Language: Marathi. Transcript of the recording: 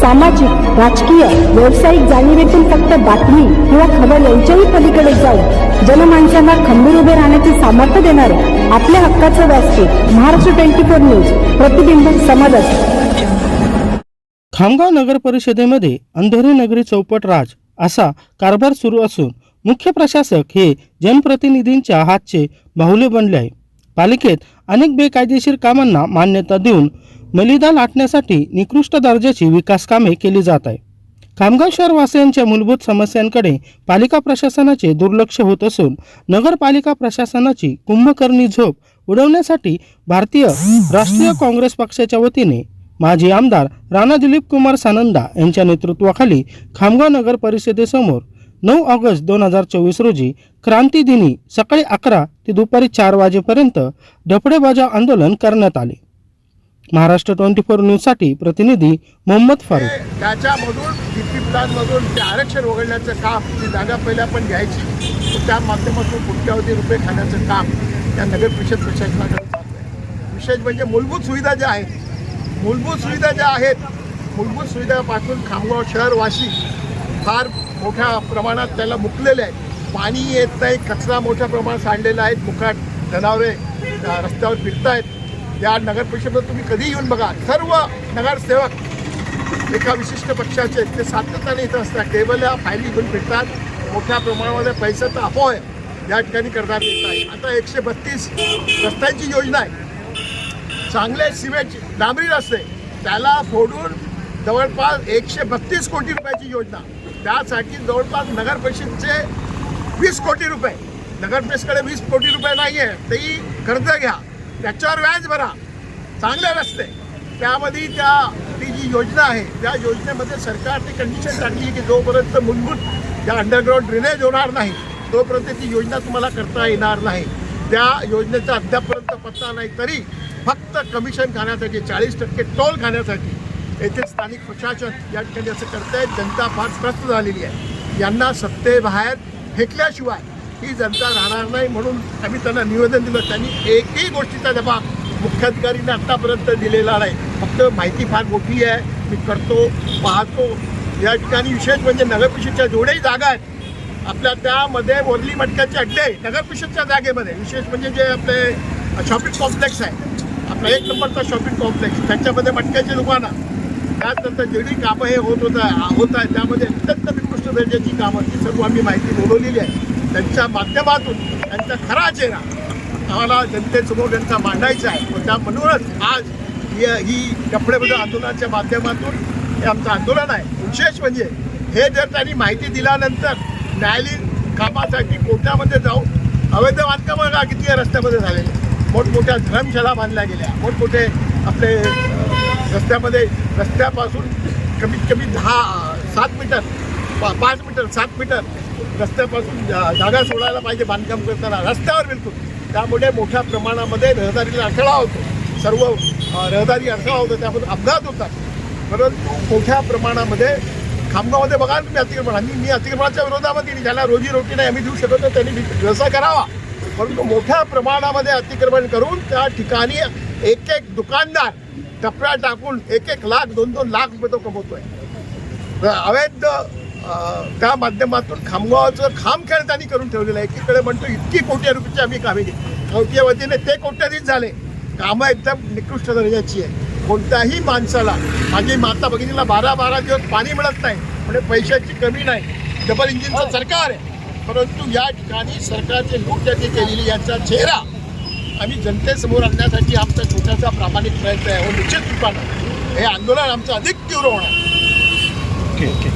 सामाजिक राजकीय व्यावसायिक जाणीवेतून फक्त बातमी किंवा खबर यांच्याही पलीकडे जाऊन जनमानसांना खंबीर उभे राहण्याचे सामर्थ्य देणारे आपल्या हक्काचं व्यासपीठ महाराष्ट्र ट्वेंटी फोर न्यूज प्रतिबिंब समाजाचे खामगाव नगर परिषदेमध्ये अंधेरी नगरी चौपट राज असा कारभार सुरू असून मुख्य प्रशासक हे जनप्रतिनिधींच्या हातचे बाहुले बनले आहे. पालिकेत अनेक बेकायदेशीर कामांना मान्यता देऊन मलिदा लाटण्यासाठी निकृष्ट दर्जाची विकास कामे केली जात आहे खामगाव शहरवासियांच्या मूलभूत समस्यांकडे पालिका प्रशासनाचे दुर्लक्ष होत असून नगरपालिका प्रशासनाची कुंभकर्णी झोप उडवण्यासाठी भारतीय राष्ट्रीय काँग्रेस पक्षाच्या वतीने माजी आमदार राणा दिलीप कुमार सानंदा यांच्या नेतृत्वाखाली खामगाव नगर परिषदेसमोर नऊ ऑगस्ट दोन हजार चोवीस रोजी क्रांती दिनी सकाळी अकरा ते दुपारी चार वाजेपर्यंत डफडे बजाव आंदोलन करण्यात आले. महाराष्ट्र ट्वेंटी फोर न्यूजसाठी प्रतिनिधी मोहम्मद फारूक त्याच्यामधून डीपी प्लॅनमधून ते आरक्षण वगळण्याचं काम ती जागा पहिल्या पण घ्यायची. त्या माध्यमातून कोट्यावधी रुपये खाण्याचं काम या नगर परिषद प्रशासनाकडे चालू आहे. विशेष म्हणजे मूलभूत सुविधा ज्या आहेत मूलभूत सुविधा ज्या आहेत मूलभूत सुविधापासून खामगाव शहरवासी फार मोठ्या प्रमाणात त्याला मुकलेले आहेत. पाणी येत नाही कचरा मोठ्या प्रमाणात सांडलेला आहे मुखाट जनावरे रस्त्यावर रस्त्यावर फिरतायत. या नगर परिषदेत तुम्ही कधी येऊन बघा. सर्व नगरसेवक एका विशिष्ट पक्षाचे ते सातत्याने इथं असतात. केवळ या फायली घेऊन फिरतात. मोठ्या प्रमाणामध्ये पैशाचा अपोय या ठिकाणी करण्यात येत आहे. आता एकशे बत्तीस रस्त्यांची योजना आहे. चांगले सिमेंट डांबरी रस्ते त्याला फोडून जवळपास एकशे बत्तीस कोटी रुपयाची योजना. त्यासाठी जवळपास नगर परिषदचे वीस कोटी रुपये. नगर परिषदकडे वीस कोटी रुपये नाही आहे तेही कर्ज घ्या. त्याच्यावर व्याज भरा. चांगले रस्ते. त्यामध्ये त्या ती जी योजना आहे त्या योजनेमध्ये सरकारने कंडिशन टाकली की जोपर्यंत मूलभूत त्या अंडरग्राऊंड ड्रेनेज होणार नाही तोपर्यंत ती योजना तुम्हाला करता येणार नाही. त्या योजनेचा अद्यापर्यंत पत्ता नाही तरी फक्त कमिशन खाण्यासाठी चाळीस टक्के टोल खाण्यासाठी येथे स्थानिक प्रशासन या ठिकाणी असं करतायत जनता फार त्रस्त झालेली आहे. यांना सत्तेबाहेर फेकल्याशिवाय ही जनता राहणार नाही म्हणून आम्ही त्यांना निवेदन दिलं. त्यांनी एकही गोष्टीचा जबाब मुख्याधिकारीने आत्तापर्यंत दिलेला नाही. फक्त माहिती फार मोठी आहे. मी करतो पाहतो. या ठिकाणी विशेष म्हणजे नगरपरिषदच्या जेवढ्याही जागा आहेत आपल्या त्यामध्ये वरली मटक्याचे अड्डे नगरपरिषदच्या जागेमध्ये. विशेष म्हणजे जे आपले शॉपिंग कॉम्प्लेक्स आहे. आपला एक नंबरचा शॉपिंग कॉम्प्लेक्स त्याच्यामध्ये मटक्याची दुकानं त्यानंतर जेवढी कामं हे होत होत होत आहे त्यामध्ये अत्यंत निकृष्ट दर्जाची कामं ती सर्व आम्ही माहिती बोलवलेली आहे. त्यांच्या माध्यमातून त्यांचा खरा चेहरा आम्हाला जनतेसमोर त्यांचा मांडायचा आहे. व त्या म्हणूनच आज ही ही कपडेबद्दल आंदोलनाच्या माध्यमातून हे आमचं आंदोलन आहे. विशेष म्हणजे हे जर त्यांनी माहिती दिल्यानंतर न्यायालयीन कामासाठी कोर्टामध्ये जाऊन अवैध बांधकामं का किती रस्त्यामध्ये झालेले. मोठमोठ्या धर्मशाळा बांधल्या गेल्या. मोठमोठे आपले रस्त्यामध्ये रस्त्यापासून कमीत कमी दहा सात मीटर पा पाच मीटर सात मीटर रस्त्यापासून जा- जागा सोडायला पाहिजे बांधकाम करताना. रस्त्यावर बिलकुल. त्यामुळे मोठ्या प्रमाणामध्ये रहदारीला अडथळा होतो. सर्व रहदारी अडथळा होतो. त्यामध्ये अपघात होतात. परंतु मोठ्या प्रमाणामध्ये खामगावमध्ये बघा ना तुम्ही अतिक्रमण. आणि मी अतिक्रमणाच्या विरोधामध्ये नाही. ज्याला रोजी रोटी नाही आम्ही देऊ शकत नाही त्यांनी व्यवसाय करावा. परंतु मोठ्या प्रमाणामध्ये अतिक्रमण करून त्या ठिकाणी एक एक दुकानदार टपऱ्या टाकून एक एक लाख दोन दोन लाख रुपये तो कमवतोय. तर अवैध त्या माध्यमातून खामगावाचं खामखेळ त्यांनी करून ठेवलेलं आहे. एकीकडे म्हणतो इतकी कोटी रुपयाची आम्ही कामे केली कोट्या वतीने ते कोट्याधीश झाले. कामं एकदम निकृष्ट दर्जाची आहे कोणत्याही माणसाला माझी माता भगिनीला बारा बारा दिवस पाणी मिळत नाही म्हणजे पैशाची कमी नाही. डबल इंजिनचं सरकार आहे. परंतु या ठिकाणी सरकारचे लूट ज्यांनी केलेली याचा चेहरा आम्ही जनतेसमोर आणण्यासाठी आमचा छोटासा प्रामाणिक प्रयत्न आहे. व निश्चित रूपानं. हे आंदोलन आमचं अधिक तीव्र होणार. Okay okay